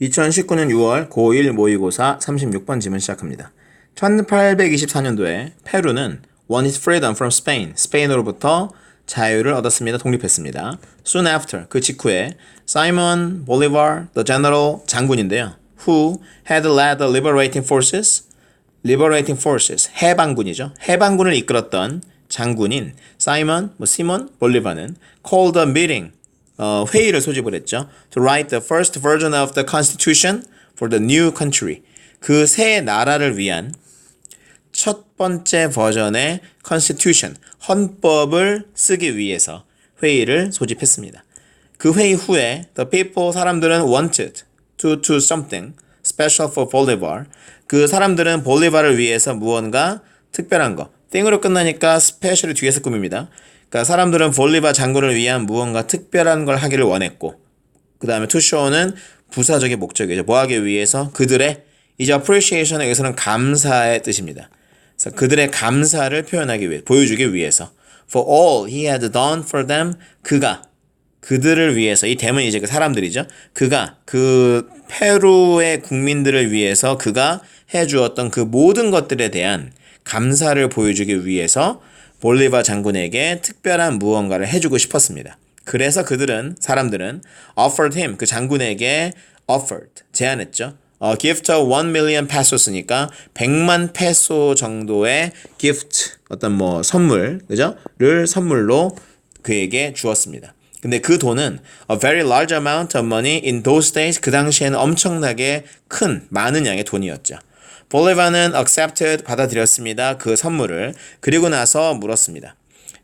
2019년 6월 고1 모의고사 36번 지문 시작합니다. 1824년도에 페루는 won its freedom from Spain, 스페인으로부터 자유를 얻었습니다. 독립했습니다. Soon after, 그 직후에 Simon Bolivar, the general, 장군인데요. Who had led the liberating forces, liberating forces, 해방군이죠. 해방군을 이끌었던 장군인 사이먼, 뭐 시몬 볼리바는 called a meeting, 어, 회의를 소집을 했죠. To write the first version of the constitution for the new country. 그 새 나라를 위한 첫 번째 버전의 constitution, 헌법을 쓰기 위해서 회의를 소집했습니다. 그 회의 후에 the people 사람들은 wanted to do something special for Bolivar. 그 사람들은 볼리바를 위해서 무언가 특별한 거. 땡으로 끝나니까 스페셜이 뒤에서 꾸밉니다. 그러니까 사람들은 볼리바 장군을 위한 무언가 특별한 걸 하기를 원했고 그 다음에 show는 부사적인 목적이죠. 뭐 하기 위해서 그들의 이제 appreciation은 여기서는 감사의 뜻입니다. 그래서 그들의 감사를 표현하기 위해 보여주기 위해서 for all he had done for them 그가 그들을 위해서 이 댐은 이제 그 사람들이죠. 그가 그 페루의 국민들을 위해서 그가 해주었던 그 모든 것들에 대한 감사를 보여주기 위해서 볼리바 장군에게 특별한 무언가를 해주고 싶었습니다. 그래서 그들은 사람들은 offered him 그 장군에게 offered 제안했죠. 어, gift of 1 million pesos니까 100만 페소 정도의 gift 어떤 뭐 선물 그죠?를 선물로 그에게 주었습니다. 근데 그 돈은 a very large amount of money in those days 그 당시에는 엄청나게 큰 많은 양의 돈이었죠. 볼리바는 accepted 받아들였습니다. 그 선물을 그리고 나서 물었습니다.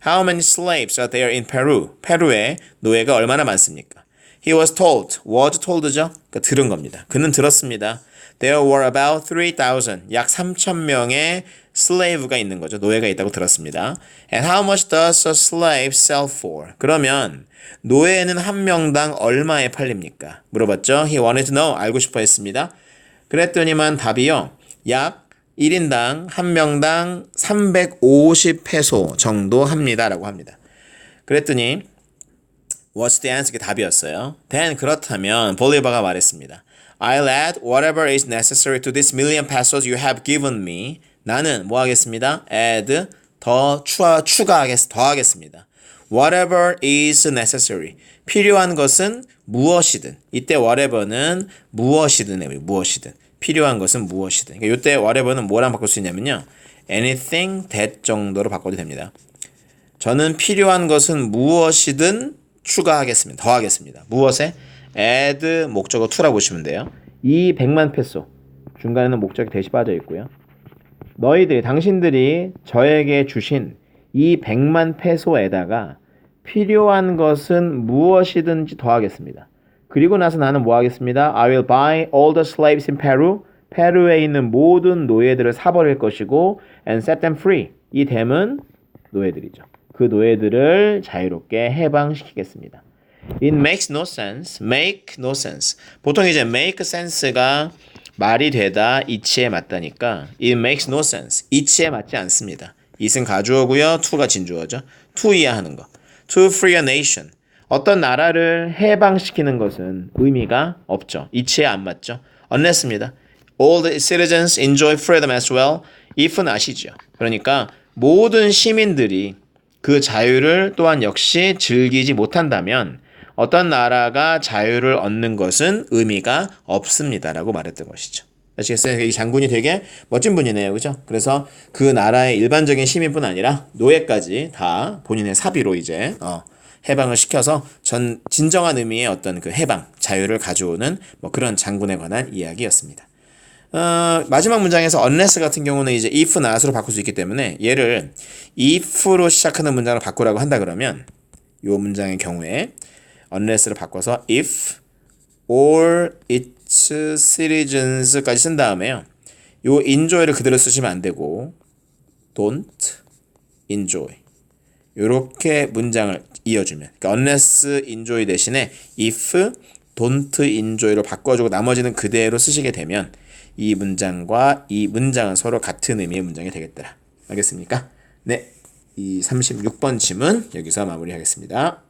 How many slaves are there in Peru? 페루에 노예가 얼마나 많습니까? He was told. was told죠? 그러니까 들은 겁니다. 그는 들었습니다. There were about 3,000. 약 3,000명의 slave가 있는 거죠. 노예가 있다고 들었습니다. And how much does a slave sell for? 그러면 노예는 한 명당 얼마에 팔립니까? 물어봤죠. He wanted to know. 알고 싶어 했습니다. 그랬더니만 답이요. 약 1인당 한 명당 350페소 정도 합니다라고 합니다. 그랬더니 What's the answer? 그 답이었어요. Then 그렇다면 볼리바가 말했습니다. I'll add whatever is necessary to this million pesos you have given me. 나는 뭐 하겠습니다? add 더 추가 추가하겠 더 하겠습니다. whatever is necessary. 필요한 것은 무엇이든. 이때 whatever는 무엇이든 무엇이든. 필요한 것은 무엇이든. 그러니까 이때 whatever는 뭐랑 바꿀 수 있냐면요. anything that 정도로 바꿔도 됩니다. 저는 필요한 것은 무엇이든 추가하겠습니다. 더하겠습니다. 무엇에? add 목적어 to라고 보시면 돼요. 이 100만 페소 중간에는 목적이 대시 빠져 있고요. 너희들이 당신들이 저에게 주신 이 100만 페소에다가 필요한 것은 무엇이든지 더하겠습니다. 그리고 나서 나는 뭐 하겠습니다. I will buy all the slaves in Peru. 페루에 있는 모든 노예들을 사버릴 것이고 and set them free. 이 댐은 노예들이죠. 그 노예들을 자유롭게 해방시키겠습니다. It makes no sense. Make no sense. 보통 이제 make sense가 말이 되다 이치에 맞다니까 it makes no sense. 이치에 맞지 않습니다. it은 가주어고요. to가 진주어죠. to 이해하는 거. to free a nation. 어떤 나라를 해방시키는 것은 의미가 없죠. 이치에 안 맞죠. unless입니다. All the citizens enjoy freedom as well. if는 아시죠. 그러니까 모든 시민들이 그 자유를 또한 역시 즐기지 못한다면 어떤 나라가 자유를 얻는 것은 의미가 없습니다라고 말했던 것이죠. 아시겠어요? 이 장군이 되게 멋진 분이네요. 그죠? 그래서 그 나라의 일반적인 시민뿐 아니라 노예까지 다 본인의 사비로 이제 어, 해방을 시켜서 전 진정한 의미의 어떤 그 해방, 자유를 가져오는 뭐 그런 장군에 관한 이야기였습니다. 어, 마지막 문장에서 unless 같은 경우는 이제 if, not으로 바꿀 수 있기 때문에 얘를 if로 시작하는 문장을 바꾸라고 한다 그러면 이 문장의 경우에 unless를 바꿔서 if or its citizens까지 쓴 다음에요. 요 enjoy를 그대로 쓰시면 안 되고 don't enjoy 이렇게 문장을 이어주면 그러니까 unless enjoy 대신에 if don't enjoy로 바꿔주고 나머지는 그대로 쓰시게 되면 이 문장과 이 문장은 서로 같은 의미의 문장이 되겠더라. 알겠습니까? 네. 이 36번 질문 여기서 마무리하겠습니다.